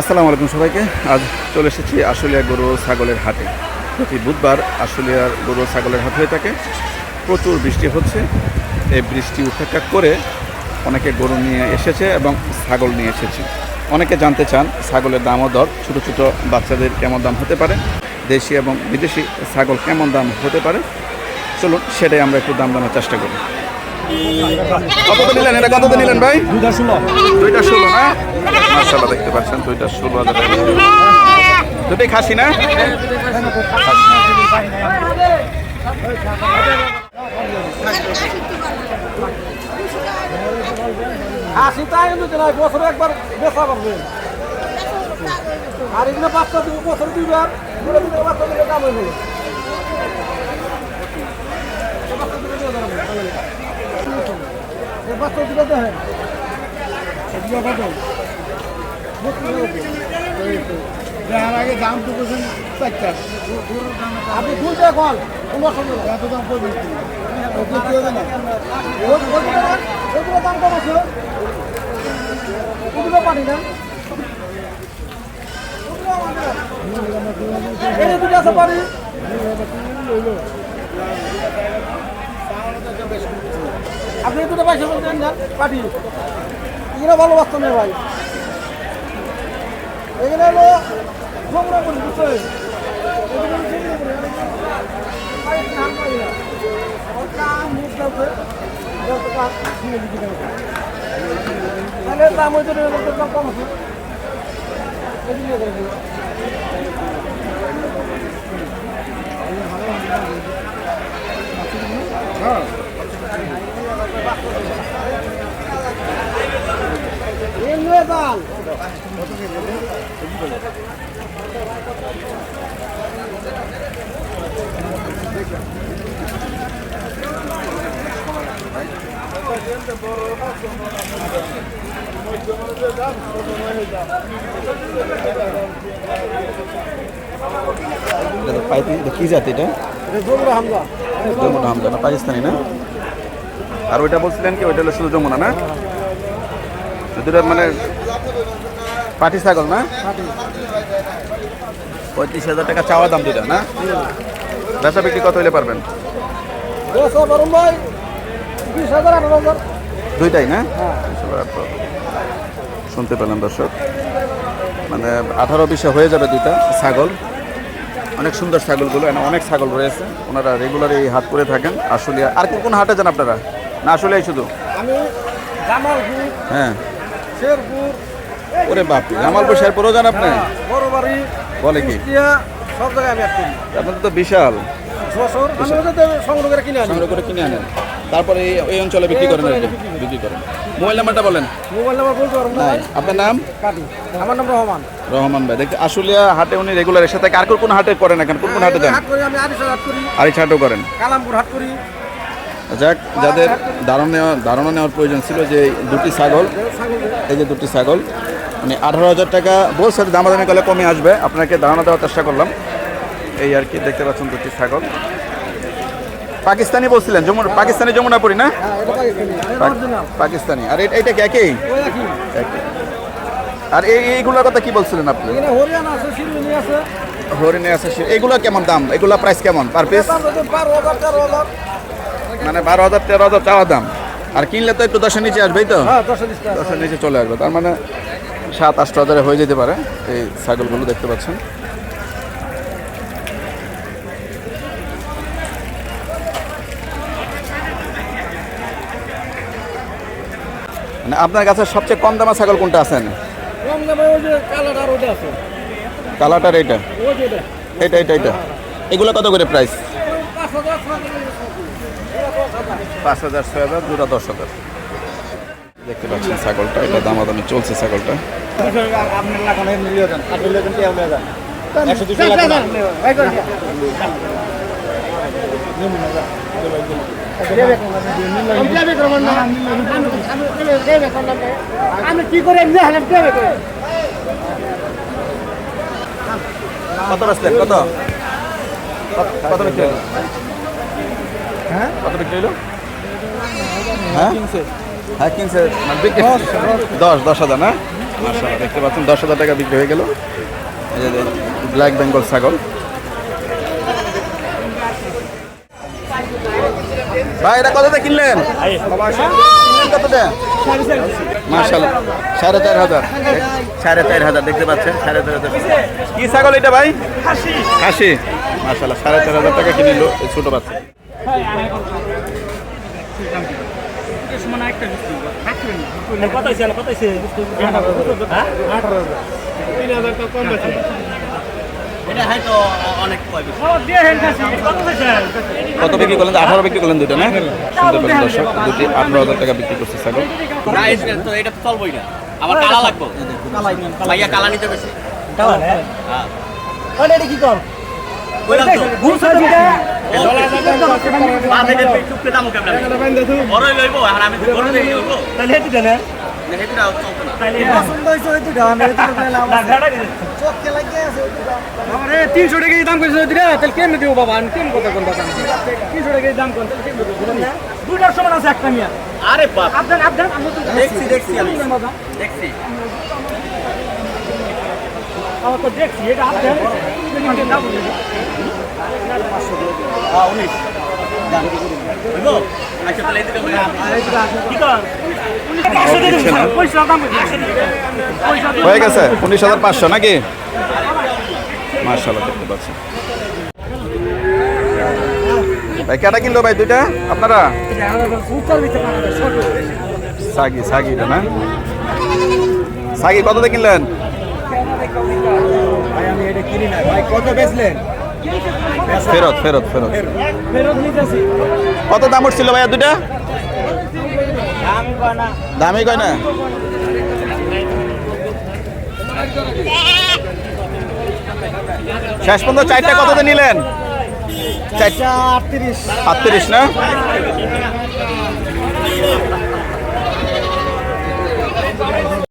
আসসালামু আলাইকুম সবাইকে। আজ চলে এসেছি আশুলিয়া গরু ছাগলের হাটে। প্রতি বুধবার আশুলিয়ার গরু ছাগলের হাট হয়ে থাকে। প্রচুর বৃষ্টি হচ্ছে। এই বৃষ্টি উপেক্ষা করে অনেকে গরু নিয়ে এসেছে এবং ছাগল নিয়ে এসেছে। অনেকে জানতে চান ছাগলের দাম ও দর, ছোটো ছোটো বাচ্চাদের কেমন দাম হতে পারে, দেশি এবং বিদেশি ছাগল কেমন দাম হতে পারে। চলুন সেটাই আমরা একটু দাম জানার চেষ্টা করি। কত নিলেন? এটা কত নিলেন ভাই? দুইটা ষোলো। দুইটা ষোলো না মার্শাল্লাহ দেখতে পাচ্ছেন দুইটা ষোলো হাজার দুটোই খাসি না? আশি তাই কিন্তু নাই বছরে একবার বেচা পারবে আর এগুলো বাচ্চা বছর দুইবার। দুটো দিনের বাচ্চা দাম হয়ে গেল এই বাচ্চা দিলে দেখেন এগুলো কত দেখার আগে দাম তো বলছেন চারটা। আপনি দুইটা কল। কোনো সময় এত দাম করবেন ওগুলো দাম কম আছে ওগুলো পানি না। এই দুটো আছে পানি। আপনি দুটো পয়সা বলতেন না পাটি এগুলো ভালো বাস্তব নেই ভাই। এগুলো হলো নোংরা করি বুঝছ এগুলো হলো নোংরা করি। আরে কাম করি না। ওর কাম মুখ দাও যত কাজ দিয়ে দিতে হবে। তাহলে দাম হইতে দাম কম আছে এগুলো করে দিও। এমনি দাল এটা তো পাইতি এটা কি জাতি এটা? হামলা। হামজা না পাকিস্তানি না? আর ওইটা বলছিলেন কি ওইটা হলো শুধু যমুনা না? দুটো মানে পাটি ছাগল না? পঁয়ত্রিশ হাজার টাকা চাওয়া দাম দুটা না? বেচা বিক্রি কত হইলে পারবেন? দুইটাই না? হ্যাঁ। শুনতে পেলাম দর্শক। মানে আঠারো বিশে হয়ে যাবে দুইটা ছাগল। অনেক সুন্দর ছাগলগুলো এখানে অনেক ছাগল রয়েছে। ওনারা রেগুলার এই হাট করে থাকেন। আসলে আর কোন কোন হাটে যান আপনারা? না আসলেই শুধু? আমি হ্যাঁ। শেরপুর। ওরে বাপ জামালপুর শেরপুরও যান আপনি? বড় বাড়ি বলে কি? সব জায়গায় আমি এক করি আপনাদের তো বিশাল। সংগ্রহ করে কিনে আনি। সংগ্রহ করে কিনে আনেন। তারপরে এই অঞ্চলে বিক্রি করেন বিক্রি করেন। মোবাইল নাম্বারটা বলেন। মোবাইল নাম্বার বলতে পারব না। আপনার নাম? কাটি আমার নাম রহমান। রহমান ভাই দেখতে আশুলিয়া হাটে উনি রেগুলার এসে থাকে আর কোন কোন হাটে করেন এখন? কোন কোন হাটে যান হাট করি আমি হাট করি। হাটও করেন। কালামপুর হাট করি। যাক যাদের ধারণা নেওয়া ধারণা নেওয়ার প্রয়োজন ছিল যে দুটি ছাগল এই যে দুটি ছাগল মানে আঠারো হাজার টাকা বলছে দামাদামি করলে কমে আসবে। আপনাকে ধারণা দেওয়ার চেষ্টা করলাম। এই আর কি দেখতে পাচ্ছেন দুটি ছাগল। পাকিস্তানি বলছিলেন যমুনা পাকিস্তানি যমুনা যমুনাপুরি না? হ্যাঁ পাকিস্তানি এটা আর এ- এইটা কি একই? আর এই এইগুলোর কথা কি বলছিলেন আপনি? হরিণে আছে এইগুলো কেমন দাম? এগুলো প্রাইস কেমন? পার পিস মানে বারো হাজার তেরো হাজার চাওয়া দাম। আর কিনলে তো একটু দশের নিচে আসবেই তো। হ্যাঁ দশের নিচে চলে আসবে। তার মানে সাত আট হাজারে হয়ে যেতে পারে এই ছাগলগুলো দেখতে পাচ্ছেন। মানে আপনার কাছে সবচেয়ে কম দামা ছাগল কোনটা আছেন কালারটার এইটা? এটা। এটা এটা এটা এগুলো কত করে প্রাইস পাঁচ হাজার, ছয় হাজার, দুটা দশ হাজার। দেখতে পাচ্ছেন ছাগলটা, এটা দামাদামি চলছে ছাগলটা। আমি কি করে কত বেচলেন কত? কত- হলো হ্যাঁ? কত বিক্রি হলো হ্যাঁ? হ্যাঁ কিনছে। মানে বিক্রি দশ দশ। হাজার না? মাশাআল্লাহ দেখতে পাচ্ছেন দশ হাজার টাকা বিক্রি হয়ে গেল। ব্ল্যাক বেঙ্গল ছাগল। ভাই এটা কততে কিনলেন? কতটা মাশাআল্লাহ সাড়ে চার হাজার। সাড়ে চার হাজার দেখতে পাচ্ছেন সাড়ে চার হাজার। কি ছাগল এটা ভাই? খাসি। মাশাআল্লাহ সাড়ে চার হাজার টাকা কিনিল এই ছোট বাচ্চা। কত হয়েছে কত হয়েছে হ্যাঁ কত বিক্রি করলেন আঠারো বিক্রি করলেন দুটো না পেলেন দর্শক দুটি আঠারো হাজার টাকা বিক্রি করছে ছাগল এটা তো এটা চলবই না আমার কালা লাগবে ভাইয়া কালা নিতে বেশি কি কর তিনশো টাকা দাম করেছে তাহলে কেমনে দিব বাবা আমি। কেমন কথা কোন দাম তিনশো টাকা দাম কোন তাহলে কেমনে সমান আছে একটা মিয়া আরে বাপ আবদান আবদান দেখছি দেখছি দেখছি। তো দেখছি এটা আচ্ছা হয়ে গেছে? উনিশ হাজার পাঁচশো নাকি? মার্শাল্লাহ দেখতে পাচ্ছি। ভাই কেটা কিনলো ভাই দুইটা? আপনারা? সাগি সাগি না? সাগি কততে কিনলেন? ভাই আমি এটা কিনি না ভাই কত বেচলেন? ফেরত ফেরত ফেরত। কত দাম উঠছিল ভাইয়া দুটা দামই কয় না শেষ পর্যন্ত চারটা কততে নিলেন? চারটা আটত্রিশ। আটত্রিশ না?